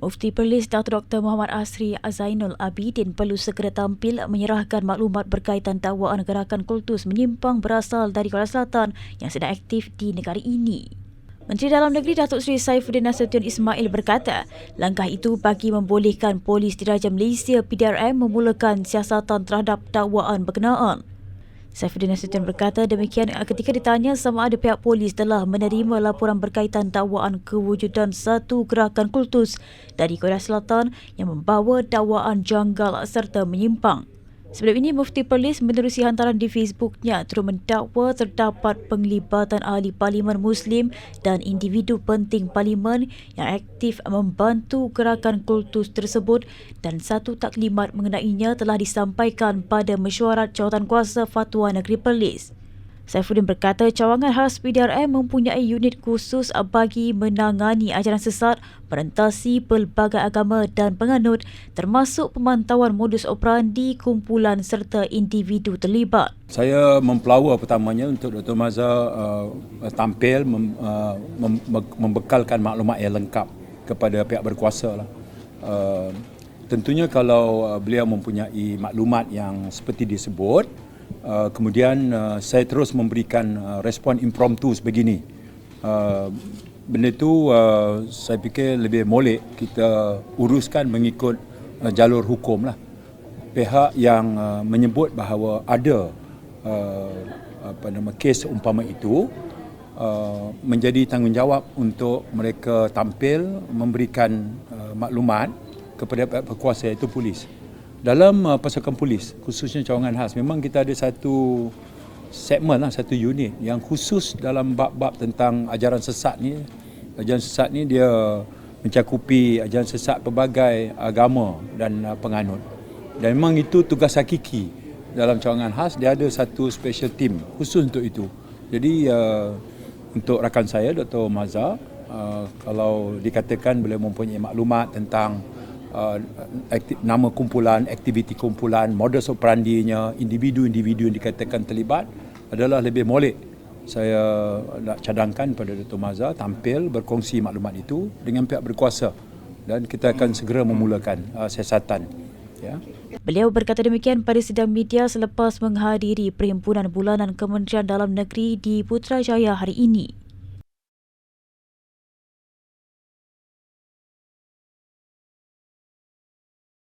Mufti Perlis Datuk Dr. Muhammad Asri Azainul Abidin perlu segera tampil menyerahkan maklumat berkaitan dakwaan gerakan kultus menyimpang berasal dari Kuala Selatan yang sedang aktif di negara ini. Menteri Dalam Negeri Datuk Seri Saifuddin Nasution Ismail berkata, langkah itu bagi membolehkan Polis Diraja Malaysia PDRM memulakan siasatan terhadap dakwaan berkenaan. Saifuddin Nasution berkata demikian ketika ditanya sama ada pihak polis telah menerima laporan berkaitan dakwaan kewujudan satu gerakan kultus dari Korea Selatan yang membawa dakwaan janggal serta menyimpang. Sebelum ini, Mufti Perlis menerusi hantaran di Facebooknya terus mendakwa terdapat penglibatan ahli parlimen Muslim dan individu penting parlimen yang aktif membantu gerakan kultus tersebut dan satu taklimat mengenainya telah disampaikan pada mesyuarat kuasa Fatwa Negeri Perlis. Saifuddin berkata cawangan khas PDRM mempunyai unit khusus bagi menangani ajaran sesat, merentasi pelbagai agama dan penganut termasuk pemantauan modus operandi kumpulan serta individu terlibat. Saya mempelawa pertamanya untuk Dr. Maza uh, tampil mem, uh, mem, membekalkan maklumat yang lengkap kepada pihak berkuasa. Lah. Uh, tentunya kalau uh, beliau mempunyai maklumat yang seperti disebut, Uh, kemudian uh, saya terus memberikan uh, respon impromptu sebegini. Uh, benda itu uh, saya fikir lebih molek kita uruskan mengikut uh, jalur hukum lah. Pihak yang uh, menyebut bahawa ada uh, apa nama kes umpama itu uh, menjadi tanggungjawab untuk mereka tampil memberikan uh, maklumat kepada pihak berkuasa iaitu polis dalam uh, pasukan polis khususnya cawangan khas memang kita ada satu segmen lah satu unit yang khusus dalam bab-bab tentang ajaran sesat ni ajaran sesat ni dia mencakupi ajaran sesat pelbagai agama dan uh, penganut dan memang itu tugas hakiki dalam cawangan khas dia ada satu special team khusus untuk itu jadi uh, untuk rakan saya Dr. Maza uh, kalau dikatakan boleh mempunyai maklumat tentang uh, nama kumpulan, aktiviti kumpulan, modus operandinya, individu-individu yang dikatakan terlibat adalah lebih molek. Saya nak cadangkan pada Dr. Maza tampil berkongsi maklumat itu dengan pihak berkuasa dan kita akan segera memulakan uh, siasatan. Ya. Beliau berkata demikian pada sidang media selepas menghadiri Perhimpunan Bulanan Kementerian Dalam Negeri di Putrajaya hari ini.